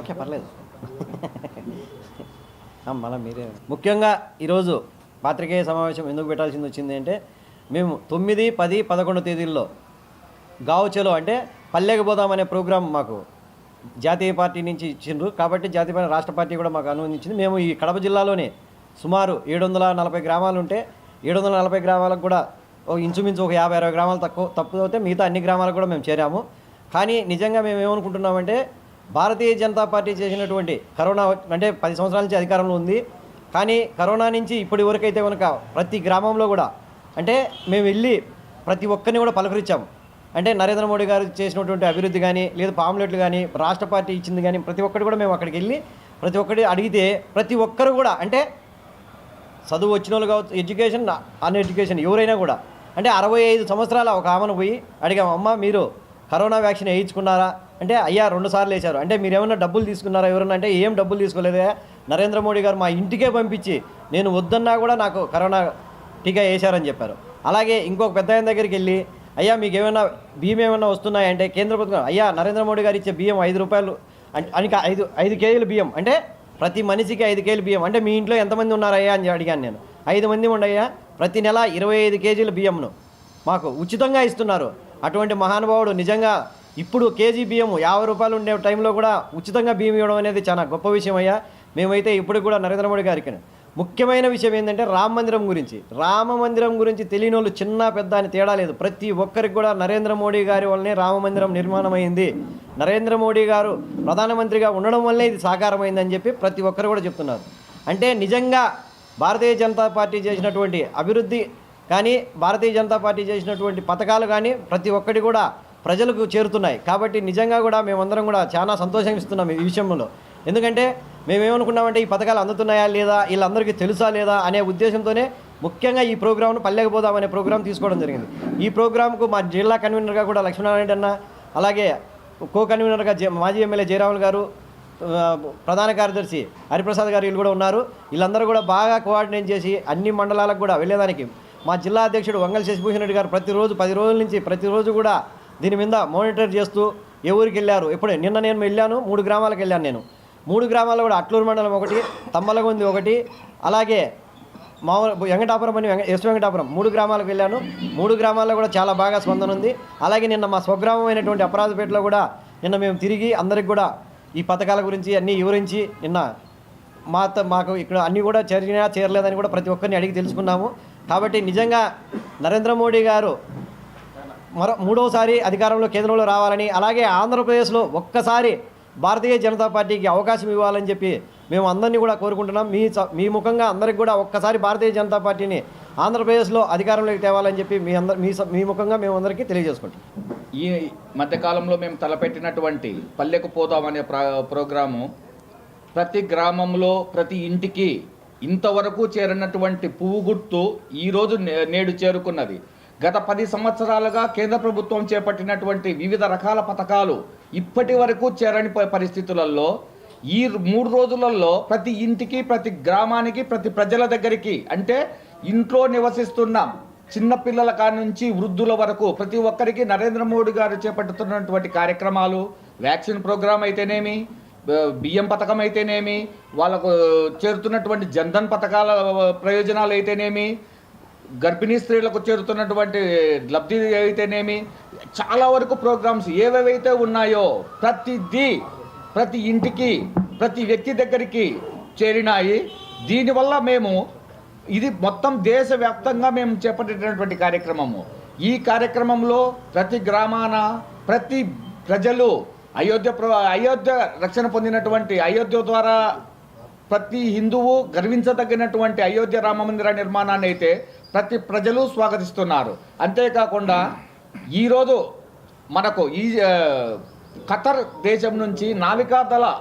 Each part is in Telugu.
ఓకే పర్లేదు. మళ్ళీ మీరే. ముఖ్యంగా ఈరోజు పాత్రికేయ సమావేశం ఎందుకు పెట్టాల్సింది వచ్చింది అంటే మేము తొమ్మిది పది పదకొండు తేదీల్లో గావుచెలో అంటే పల్లెకి పోదామనే ప్రోగ్రాం మాకు జాతీయ పార్టీ నుంచి ఇచ్చిండ్రు. కాబట్టి జాతీయ పార్టీ రాష్ట్ర పార్టీ కూడా మాకు అనుమతించింది. మేము ఈ కడప జిల్లాలోనే సుమారు ఏడు వందల నలభై గ్రామాలు ఉంటే ఏడు వందల నలభై గ్రామాలకు కూడా ఓ ఇంచుమించు ఒక యాభై అరవై గ్రామాలు తక్కువ తప్పు అవుతే మిగతా అన్ని గ్రామాలకు కూడా మేము చేరాము. కానీ నిజంగా మేము ఏమనుకుంటున్నామంటే భారతీయ జనతా పార్టీ చేసినటువంటి కరోనా అంటే పది సంవత్సరాల నుంచి అధికారంలో ఉంది. కానీ కరోనా నుంచి ఇప్పటి వరకైతే కనుక ప్రతి గ్రామంలో కూడా అంటే మేము వెళ్ళి ప్రతి ఒక్కరిని కూడా పలకరించాము. అంటే నరేంద్ర మోడీ గారు చేసినటువంటి అభివృద్ధి కానీ లేదా పాంప్లెట్లు కానీ రాష్ట్ర పార్టీ ఇచ్చింది కానీ ప్రతి ఒక్కటి కూడా మేము అక్కడికి వెళ్ళి ప్రతి ఒక్కటి అడిగితే ప్రతి ఒక్కరు కూడా అంటే చదువు వచ్చిన వాళ్ళు కావచ్చు ఎడ్యుకేషన్ అన్ ఎడ్యుకేషన్ ఎవరైనా కూడా అంటే అరవై ఐదు సంవత్సరాల ఒక ఆమెను పోయి అడిగాము అమ్మ మీరు కరోనా వ్యాక్సిన్ వేయించుకున్నారా? అంటే అయ్యా రెండు సార్లు వేశారు అంటే మీరు ఏమైనా డబ్బులు తీసుకున్నారా? ఎవరన్నా అంటే ఏం డబ్బులు తీసుకోలేదే? నరేంద్ర మోడీ గారు మా ఇంటికే పంపించి నేను వద్దన్నా కూడా నాకు కరోనా టీకా వేశారని చెప్పారు. అలాగే ఇంకొక పెద్ద ఆయన దగ్గరికి వెళ్ళి అయ్యా మీకు ఏమైనా బియ్యం ఏమైనా వస్తున్నాయంటే కేంద్ర ప్రభుత్వం అయ్యా నరేంద్ర మోడీ గారు ఇచ్చే బియ్యం ఐదు రూపాయలు అంటే ఐదు ఐదు కేజీలు బియ్యం. అంటే ప్రతి మనిషికి ఐదు కేజీలు బియ్యం. అంటే మీ ఇంట్లో ఎంతమంది ఉన్నారయ్యా అని అడిగాను నేను. ఐదు మంది ఉండయ్యా ప్రతి నెల ఇరవై ఐదు కేజీల బియ్యంను మాకు ఉచితంగా ఇస్తున్నారు. అటువంటి మహానుభావుడు నిజంగా ఇప్పుడు కేజీ బియ్యం యాభై రూపాయలు ఉండే టైంలో కూడా ఉచితంగా బియ్యం ఇవ్వడం అనేది చాలా గొప్ప విషయం అయ్యా. మేమైతే ఇప్పుడు కూడా నరేంద్ర మోడీ గారికి ముఖ్యమైన విషయం ఏంటంటే రామ మందిరం గురించి. రామ మందిరం గురించి తెలియని వాళ్ళు చిన్న పెద్ద అని తేడా లేదు. ప్రతి ఒక్కరికి కూడా నరేంద్ర మోడీ గారి వల్లనే రామ మందిరం నిర్మాణమైంది. నరేంద్ర మోడీ గారు ప్రధానమంత్రిగా ఉండడం వల్లే ఇది సాకారమైందని చెప్పి ప్రతి ఒక్కరు కూడా చెప్తున్నారు. అంటే నిజంగా భారతీయ జనతా పార్టీ చేసినటువంటి అభివృద్ధి కానీ భారతీయ జనతా పార్టీ చేసినటువంటి పథకాలు కానీ ప్రతి ఒక్కటి కూడా ప్రజలకు చేరుతున్నాయి. కాబట్టి నిజంగా కూడా మేమందరం కూడా చాలా సంతోషం ఇస్తున్నాం ఈ విషయంలో. ఎందుకంటే మేమేమనుకున్నామంటే ఈ పథకాలు అందుతున్నాయా లేదా వీళ్ళందరికీ తెలుసా లేదా అనే ఉద్దేశంతోనే ముఖ్యంగా ఈ ప్రోగ్రామ్ను పల్లెకపోదాం అనే ప్రోగ్రామ్ తీసుకోవడం జరిగింది. ఈ ప్రోగ్రామ్కు మా జిల్లా కన్వీనర్గా కూడా లక్ష్మీనారాయణ అన్న అలాగే కో కన్వీనర్గా మాజీ ఎమ్మెల్యే జయరాములు గారు ప్రధాన కార్యదర్శి హరిప్రసాద్ గారు వీళ్ళు కూడా ఉన్నారు. వీళ్ళందరూ కూడా బాగా కోఆర్డినేట్ చేసి అన్ని మండలాలకు కూడా వెళ్ళేదానికి మా జిల్లా అధ్యక్షుడు వంగల్ శశిభూషణ్ రెడ్డి గారు ప్రతిరోజు పది రోజుల నుంచి ప్రతిరోజు కూడా దీని మీద మానిటర్ చేస్తూ ఏ ఊరికి వెళ్ళారు? ఎప్పుడే? నిన్న నేను వెళ్ళాను మూడు గ్రామాలకు వెళ్ళాను నేను. మూడు గ్రామాల్లో కూడా అట్లూరు మండలం ఒకటి తమ్మలగొంది ఒకటి అలాగే మామూలు వెంకటాపురం అని వెంక ఎస్ వెంకటాపురం. మూడు గ్రామాలకు వెళ్ళాను. మూడు గ్రామాల్లో కూడా చాలా బాగా స్పందన ఉంది. అలాగే నిన్న మా స్వగ్రామం అయినటువంటి అపరాధపేటలో కూడా నిన్న మేము తిరిగి అందరికి కూడా ఈ పథకాల గురించి అన్నీ వివరించి నిన్న మా మాకు ఇక్కడ అన్నీ కూడా చేరినా చేరలేదని కూడా ప్రతి ఒక్కరిని అడిగి తెలుసుకున్నాము. కాబట్టి నిజంగా నరేంద్ర మోడీ గారు మరో మూడోసారి అధికారంలో కేంద్రంలో రావాలని అలాగే ఆంధ్రప్రదేశ్లో ఒక్కసారి భారతీయ జనతా పార్టీకి అవకాశం ఇవ్వాలని చెప్పి మేము అందరినీ కూడా కోరుకుంటున్నాం. మీ స- మీ ముఖంగా అందరికి కూడా ఒక్కసారి భారతీయ జనతా పార్టీని ఆంధ్రప్రదేశ్లో అధికారంలోకి తేవాలని చెప్పి మీ అందరి మీ స- మీ ముఖంగా మేము అందరికీ తెలియజేసుకుంటాం ఈ మధ్యకాలంలో మేము తలపెట్టినటువంటి పల్లెకు పోదాం అనే ప్ర ప్రోగ్రాము ప్రతి గ్రామంలో ప్రతి ఇంటికి ఇంతవరకు చేరినటువంటి పువ్వు గుర్తు ఈరోజు నే- నేడు చేరుకున్నది. గత పది సంవత్సరాలుగా కేంద్ర ప్రభుత్వం చేపట్టినటువంటి వివిధ రకాల పథకాలు ఇప్పటి వరకు చేరని పరిస్థితులలో ఈ మూడు రోజులలో ప్రతి ఇంటికి ప్రతి గ్రామానికి ప్రతి ప్రజల దగ్గరికి అంటే ఇంట్లో నివసిస్తున్న చిన్నపిల్లల కాడి నుంచి వృద్ధుల వరకు ప్రతి ఒక్కరికి నరేంద్ర మోడీ గారు చేపట్టుతున్నటువంటి కార్యక్రమాలు వ్యాక్సిన్ ప్రోగ్రాం అయితేనేమి బియ్యం పథకం అయితేనేమి వాళ్ళకు చేరుతున్నటువంటి జన్ధన్ పథకాల ప్రయోజనాలు అయితేనేమి గర్భిణీ స్త్రీలకు చేరుతున్నటువంటి లబ్ధి అయితేనేమి? చాలా వరకు ప్రోగ్రామ్స్ ఏవేవైతే ఉన్నాయో ప్రతిదీ ప్రతి ఇంటికి ప్రతి వ్యక్తి దగ్గరికి చేరినాయి. దీనివల్ల మేము ఇది మొత్తం దేశవ్యాప్తంగా మేము చేపట్టినటువంటి కార్యక్రమము. ఈ కార్యక్రమంలో ప్రతి గ్రామాన ప్రతి ప్రజలు అయోధ్య ప్ర- అయోధ్య రక్షణ పొందినటువంటి అయోధ్య ద్వారా ప్రతి హిందువు గర్వించదగినటువంటి అయోధ్య రామ మందిర నిర్మాణాన్ని అయితే ప్రతి ప్రజలు స్వాగతిస్తున్నారు. అంతేకాకుండా ఈరోజు మనకు ఈ ఖతర్ దేశం నుంచి నావికాదళ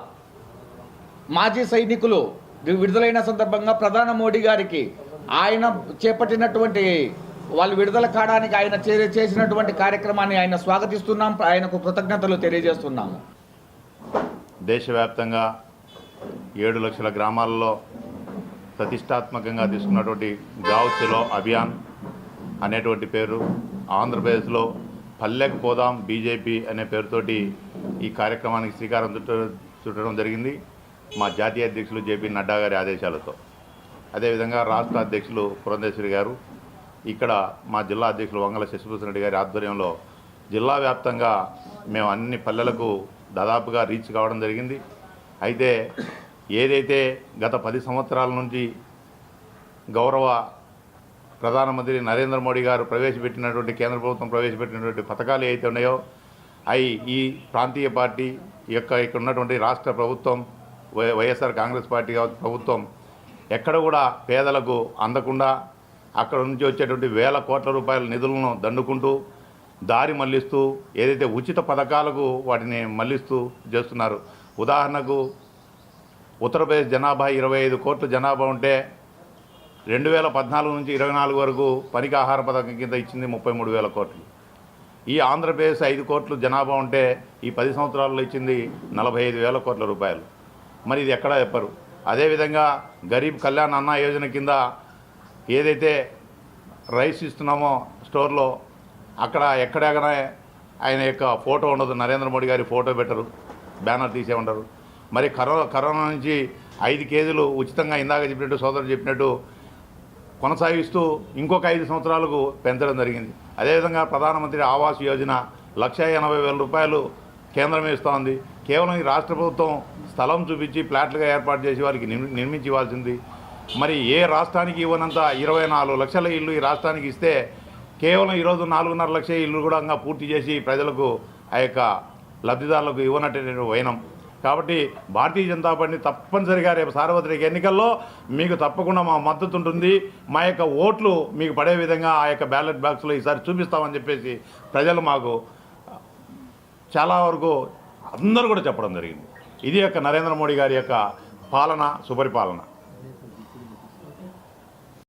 మాజీ సైనికులు విడుదలైన సందర్భంగా ప్రధాన మోడీ గారికి ఆయన చేపట్టినటువంటి వాళ్ళు విడుదల కావడానికి ఆయన చే- చేసినటువంటి కార్యక్రమాన్ని ఆయన స్వాగతిస్తున్నాం. ఆయనకు కృతజ్ఞతలు తెలియజేస్తున్నాము. దేశవ్యాప్తంగా ఏడు లక్షల గ్రామాల్లో ప్రతిష్టాత్మకంగా తీసుకున్నటువంటి గావ్ అభియాన్ అనేటువంటి పేరు. ఆంధ్రప్రదేశ్లో పల్లెకు పోదాం బీజేపీ అనే పేరుతోటి ఈ కార్యక్రమానికి శ్రీకారం చుట్ట చుట్టడం జరిగింది మా జాతీయ అధ్యక్షులు జేపీ నడ్డా గారి ఆదేశాలతో. అదేవిధంగా రాష్ట్ర అధ్యక్షులు పురంధేశ్వరి గారు ఇక్కడ మా జిల్లా అధ్యక్షులు వంగల శశిభూషణ్ రెడ్డి గారి ఆధ్వర్యంలో జిల్లా వ్యాప్తంగా మేము అన్ని పల్లెలకు దాదాపుగా రీచ్ కావడం జరిగింది. అయితే ఏదైతే గత పది సంవత్సరాల నుంచి గౌరవ ప్రధానమంత్రి నరేంద్ర మోడీ గారు ప్రవేశపెట్టినటువంటి కేంద్ర ప్రభుత్వం ప్రవేశపెట్టినటువంటి పథకాలు ఏవైతే ఉన్నాయో అవి ఈ ప్రాంతీయ పార్టీ యొక్క ఇక్కడ ఉన్నటువంటి రాష్ట్ర ప్రభుత్వం వై- వైఎస్ఆర్ కాంగ్రెస్ పార్టీ ప్రభుత్వం ఎక్కడ కూడా పేదలకు అందకుండా అక్కడ నుంచి వచ్చేటువంటి వేల కోట్ల రూపాయల నిధులను దండుకుంటూ దారి మళ్ళిస్తూ ఏదైతే ఉచిత పథకాలకు వాటిని మళ్ళిస్తూ చేస్తున్నారు. ఉదాహరణకు ఉత్తరప్రదేశ్ జనాభా ఇరవై ఐదు కోట్ల జనాభా ఉంటే రెండు వేల పద్నాలుగు నుంచి ఇరవై నాలుగు వరకు పనికి ఆహార పథకం కింద ఇచ్చింది ముప్పై మూడు వేల కోట్లు. ఈ ఆంధ్రప్రదేశ్ ఐదు కోట్లు జనాభా ఉంటే ఈ పది సంవత్సరాల్లో ఇచ్చింది నలభై ఐదు వేల కోట్ల రూపాయలు. మరి ఇది ఎక్కడా చెప్పరు. అదేవిధంగా గరీబ్ కళ్యాణ్ అన్న యోజన కింద ఏదైతే రైస్ ఇస్తున్నామో స్టోర్లో అక్కడ ఎక్కడెక్కడ ఆయన యొక్క ఫోటో ఉండదు. నరేంద్ర మోడీ గారి ఫోటో పెట్టరు. బ్యానర్ తీసే ఉండరు మరి కరోనా కరోనా నుంచి ఐదు కేజీలు ఉచితంగా ఇందాక చెప్పినట్టు సోదరుడు చెప్పినట్టు కొనసాగిస్తూ ఇంకొక ఐదు సంవత్సరాలకు పెంచడం జరిగింది. అదేవిధంగా ప్రధానమంత్రి ఆవాస్ యోజన లక్ష ఎనభై వేల రూపాయలు కేంద్రం ఇస్తోంది. కేవలం ఈ రాష్ట్ర ప్రభుత్వం స్థలం చూపించి ప్లాట్లుగా ఏర్పాటు చేసి వారికి నిర్మి- నిర్మించి ఇవ్వాల్సింది మరి ఏ రాష్ట్రానికి ఇవ్వనంత ఇరవై నాలుగు లక్షల ఇల్లు ఈ రాష్ట్రానికి ఇస్తే కేవలం ఈరోజు నాలుగున్నర లక్షల ఇల్లు కూడా పూర్తి చేసి ప్రజలకు ఆ యొక్క లబ్ధిదారులకు ఇవ్వనటువంటి వైనం. కాబట్టి భారతీయ జనతా పార్టీ తప్పనిసరిగా రేపు సార్వత్రిక ఎన్నికల్లో మీకు తప్పకుండా మా మద్దతు ఉంటుంది. మా యొక్క ఓట్లు మీకు పడే విధంగా ఆ యొక్క బ్యాలెట్ బాక్స్లో ఈసారి చూపిస్తామని చెప్పేసి ప్రజలు మాకు చాలా వరకు అందరూ కూడా చెప్పడం జరిగింది. ఇది యొక్క నరేంద్ర మోడీ గారి యొక్క పాలన సుపరిపాలన.